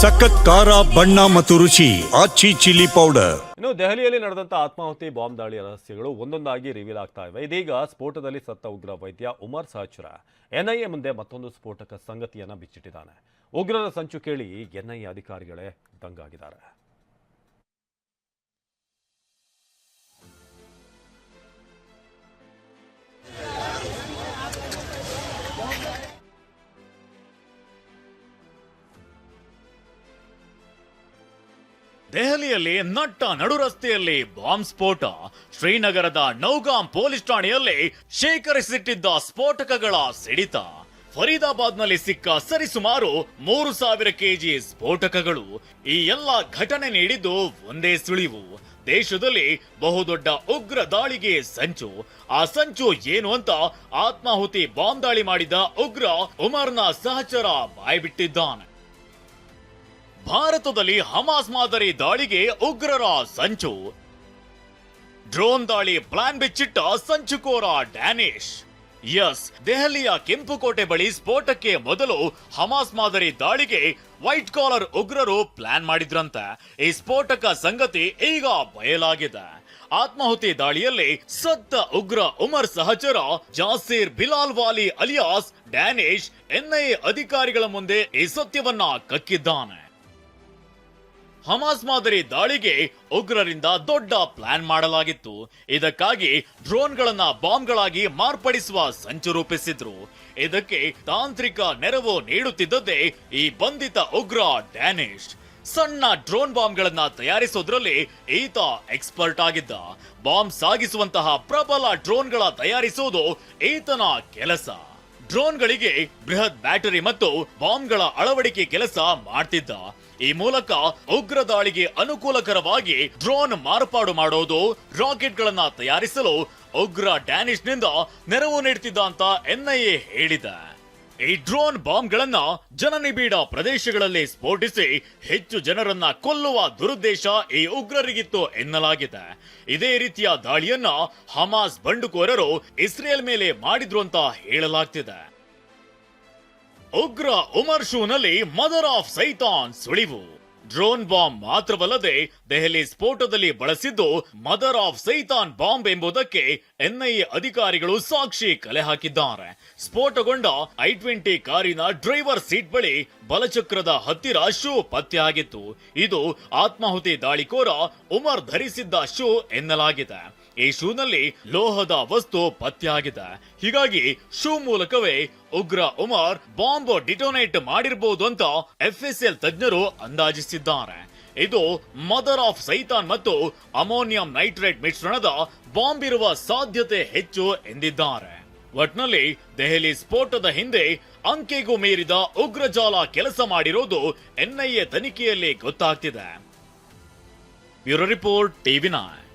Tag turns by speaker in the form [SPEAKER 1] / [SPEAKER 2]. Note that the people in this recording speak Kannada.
[SPEAKER 1] ಸಖತ್ ಖಾರ, ಬಣ್ಣ ಮತ್ತು ರುಚಿ, ಆಚಿ ಚಿಲ್ಲಿ ಪೌಡರ್.
[SPEAKER 2] ಇನ್ನು ದೆಹಲಿಯಲ್ಲಿ ನಡೆದಂತ ಆತ್ಮಾಹುತಿ ಬಾಂಬ್ ದಾಳಿ ರಹಸ್ಯಗಳು ಒಂದೊಂದಾಗಿ ರಿವೀಲ್ ಆಗ್ತಾ ಇವೆ. ಇದೀಗ ಸ್ಫೋಟದಲ್ಲಿ ಸತ್ತ ಉಗ್ರ ವೈದ್ಯ ಉಮರ್ ಸಹಚರ ಎನ್ಐಎ ಮುಂದೆ ಮತ್ತೊಂದು ಸ್ಫೋಟಕ ಸಂಗತಿಯನ್ನ ಬಿಚ್ಚಿಟ್ಟಿದ್ದಾನೆ. ಉಗ್ರರ ಸಂಚು ಕೇಳಿ ಎನ್ಐಎ ಅಧಿಕಾರಿಗಳೇ ದಂಗಾಗಿದ್ದಾರೆ.
[SPEAKER 3] ದೆಹಲಿಯಲ್ಲಿ ನಟ್ಟ ನಡು ರಸ್ತೆಯಲ್ಲಿ ಬಾಂಬ್ ಸ್ಫೋಟ. ಶ್ರೀನಗರದ ನೌಗಾಂ ಪೊಲೀಸ್ ಠಾಣೆಯಲ್ಲಿ ಶೇಖರಿಸಿಟ್ಟಿದ್ದ ಸ್ಫೋಟಕಗಳ ಸಿಡಿತ. ಫರೀದಾಬಾದ್ನಲ್ಲಿ ಸಿಕ್ಕ ಸರಿಸುಮಾರು ಮೂರು ಸಾವಿರ ಕೆಜಿ ಸ್ಫೋಟಕಗಳು. ಈ ಎಲ್ಲ ಘಟನೆ ನೀಡಿದ್ದು ಒಂದೇ ಸುಳಿವು. ದೇಶದಲ್ಲಿ ಬಹುದೊಡ್ಡ ಉಗ್ರ ದಾಳಿಗೆ ಸಂಚು. ಆ ಸಂಚು ಏನು ಅಂತ ಆತ್ಮಾಹುತಿ ಬಾಂಬ್ ದಾಳಿ ಮಾಡಿದ ಉಗ್ರ ಉಮರ್ನ ಸಹಚರ ಬಾಯ್ಬಿಟ್ಟಿದ್ದಾನೆ. ಭಾರತದಲ್ಲಿ ಹಮಾಸ್ ಮಾದರಿ ದಾಳಿಗೆ ಉಗ್ರರ ಸಂಚು. ಡ್ರೋನ್ ದಾಳಿ ಪ್ಲಾನ್ ಬಿಚ್ಚಿಟ್ಟ ಸಂಚುಕೋರ ಡ್ಯಾನಿಶ್. ಎಸ್, ದೆಹಲಿಯ ಕೆಂಪುಕೋಟೆ ಬಳಿ ಸ್ಫೋಟಕ್ಕೆ ಮೊದಲು ಹಮಾಸ್ ಮಾದರಿ ದಾಳಿಗೆ ವೈಟ್ ಕಾಲರ್ ಉಗ್ರರು ಪ್ಲಾನ್ ಮಾಡಿದ್ರಂತೆ. ಈ ಸ್ಫೋಟಕ ಸಂಗತಿ ಈಗ ಬಯಲಾಗಿದೆ. ಆತ್ಮಾಹುತಿ ದಾಳಿಯಲ್ಲಿ ಸತ್ತ ಉಗ್ರ ಉಮರ್ ಸಹಚರ ಜಾಸೀರ್ ಬಿಲಾಲ್ ವಾಲಿ ಅಲಿಯಾಸ್ ಡ್ಯಾನಿಶ್ ಎನ್ಐಎ ಅಧಿಕಾರಿಗಳ ಮುಂದೆ ಈ ಸತ್ಯವನ್ನ ಕಕ್ಕಿದ್ದಾನೆ. ಹಮಾಸ್ ಮಾದರಿ ದಾಳಿಗೆ ಉಗ್ರರಿಂದ ದೊಡ್ಡ ಪ್ಲಾನ್ ಮಾಡಲಾಗಿತ್ತು. ಇದಕ್ಕಾಗಿ ಡ್ರೋನ್ಗಳನ್ನ ಬಾಂಬ್ಗಳಾಗಿ ಮಾರ್ಪಡಿಸುವ ಸಂಚು ರೂಪಿಸಿದ್ರು. ಇದಕ್ಕೆ ತಾಂತ್ರಿಕ ನೆರವು ನೀಡುತ್ತಿದ್ದದ್ದೇ ಈ ಬಂಧಿತ ಉಗ್ರ ಡ್ಯಾನಿಶ್. ಸಣ್ಣ ಡ್ರೋನ್ ಬಾಂಬ್ಗಳನ್ನ ತಯಾರಿಸೋದ್ರಲ್ಲಿ ಈತ ಎಕ್ಸ್ಪರ್ಟ್ ಆಗಿದ್ದ. ಬಾಂಬ್ ಸಾಗಿಸುವಂತಹ ಪ್ರಬಲ ಡ್ರೋನ್ಗಳ ತಯಾರಿಸುವುದು ಈತನ ಕೆಲಸ. ಡ್ರೋನ್ಗಳಿಗೆ ಬೃಹತ್ ಬ್ಯಾಟರಿ ಮತ್ತು ಬಾಂಬ್ಗಳ ಅಳವಡಿಕೆ ಕೆಲಸ ಮಾಡ್ತಿದ್ದ. ಈ ಮೂಲಕ ಉಗ್ರ ದಾಳಿಗೆ ಅನುಕೂಲಕರವಾಗಿ ಡ್ರೋನ್ ಮಾರ್ಪಾಡು ಮಾಡೋದು, ರಾಕೆಟ್ಗಳನ್ನ ತಯಾರಿಸಲು ಉಗ್ರ ಡ್ಯಾನಿಶ್ನಿಂದ ನೆರವು ನೀಡುತ್ತಿದ್ದ ಅಂತ ಎನ್ಐಎ ಹೇಳಿದೆ. ಈ ಡ್ರೋನ್ ಬಾಂಬ್ಗಳನ್ನ ಜನನಿಬಿಡ ಪ್ರದೇಶಗಳಲ್ಲಿ ಸ್ಫೋಟಿಸಿ ಹೆಚ್ಚು ಜನರನ್ನ ಕೊಲ್ಲುವ ದುರುದ್ದೇಶ ಈ ಉಗ್ರರಿಗಿತ್ತು ಎನ್ನಲಾಗಿದೆ. ಇದೇ ರೀತಿಯ ದಾಳಿಯನ್ನ ಹಮಾಸ್ ಬಂಡುಕೋರರು ಇಸ್ರೇಲ್ ಮೇಲೆ ಮಾಡಿದ್ರು ಅಂತ ಹೇಳಲಾಗ್ತಿದೆ. ಉಗ್ರ ಉಮರ್ ಶೂನಲ್ಲಿ ಮದರ್ ಆಫ್ ಸೈತಾನ್ ಸುಳಿವು. ಡ್ರೋನ್ ಬಾಂಬ್ ಮಾತ್ರವಲ್ಲದೆ ದೆಹಲಿ ಸ್ಫೋಟದಲ್ಲಿ ಬಳಸಿದ್ದು ಮದರ್ ಆಫ್ ಸೈತಾನ್ ಬಾಂಬ್ ಎಂಬುದಕ್ಕೆ ಎನ್ಐಎ ಅಧಿಕಾರಿಗಳು ಸಾಕ್ಷಿ ಕಲೆ ಹಾಕಿದ್ದಾರೆ. ಸ್ಫೋಟಗೊಂಡ ಐ ಟ್ವೆಂಟಿ ಕಾರಿನ ಡ್ರೈವರ್ ಸೀಟ್ ಬಳಿ ಬಲಚಕ್ರದ ಹತ್ತಿರ ಶೂ ಪತ್ತೆಯಾಗಿತ್ತು ಇದು ಆತ್ಮಾಹುತಿ ದಾಳಿಕೋರ ಉಮರ್ ಧರಿಸಿದ್ದ ಶೂ ಎನ್ನಲಾಗಿದೆ. ಈ ಶೂನಲ್ಲಿ ಲೋಹದ ವಸ್ತು ಪತ್ತೆಯಾಗಿದೆ. ಹೀಗಾಗಿ ಶೂ ಮೂಲಕವೇ ಉಗ್ರ ಉಮರ್ ಬಾಂಬ್ ಡಿಟೋನೇಟ್ ಮಾಡಿರಬಹುದು ಅಂತ ಎಫ್ಎಸ್ಎಲ್ ತಜ್ಞರು ಅಂದಾಜಿಸಿದ್ದಾರೆ. ಇದು ಮದರ್ ಆಫ್ ಸೈತಾನ್ ಮತ್ತು ಅಮೋನಿಯಂ ನೈಟ್ರೇಟ್ ಮಿಶ್ರಣದ ಬಾಂಬ್ ಇರುವ ಸಾಧ್ಯತೆ ಹೆಚ್ಚು ಎಂದಿದ್ದಾರೆ. ಒಟ್ನಲ್ಲಿ ದೆಹಲಿ ಸ್ಫೋಟದ ಹಿಂದೆ ಅಂಕೆಗೂ ಮೀರಿದ ಉಗ್ರಜಾಲ ಕೆಲಸ ಮಾಡಿರೋದು ಎನ್ಐಎ ತನಿಖೆಯಲ್ಲಿ ಗೊತ್ತಾಗ್ತಿದೆ. Bureau report TV nine.